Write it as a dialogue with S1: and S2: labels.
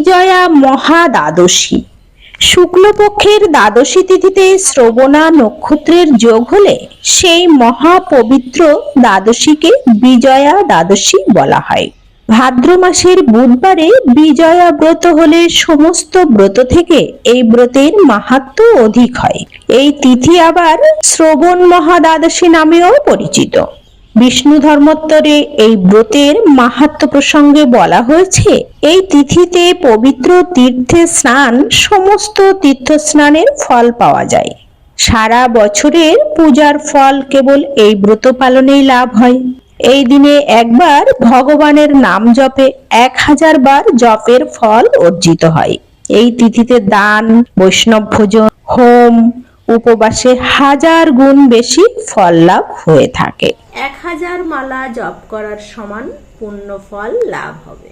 S1: বিজয়া মহা দ্বাদশী শুক্লপক্ষের দ্বাদশী তিথিতে শ্রবণা নক্ষত্রের যোগ হলে সেই মহা পবিত্র দ্বাদশীকে বিজয়া দ্বাদশী বলা হয়। ভাদ্র মাসের বুধবারে বিজয়া ব্রত হলে সমস্ত ব্রত থেকে এই ব্রতের মাহাত্ম্য অধিক হয়। এই তিথি আবার শ্রবণ মহা দ্বাদশী নামেও পরিচিত। বিষ্ণু ধর্মোত্তরে এই ব্রতের মাহাত্ম্য প্রসঙ্গে বলা হয়েছে, এই তিথিতে পবিত্র তীর্থে স্নান, সমস্ত তীর্থ স্নানের ফল পাওয়া যায়। সারা বছরের পূজার ফল কেবল এই ব্রত পালনেই লাভ হয়। এই দিনে একবার ভগবানের নাম জপে এক হাজার বার জপের ফল অর্জিত হয়। এই তিথিতে দান, বৈষ্ণব ভোজন, হোম, উপবাসে হাজার গুণ বেশি ফল লাভ হয়ে থাকে।
S2: হাজার মালা জপ করার সমান পুণ্য ফল লাভ হবে।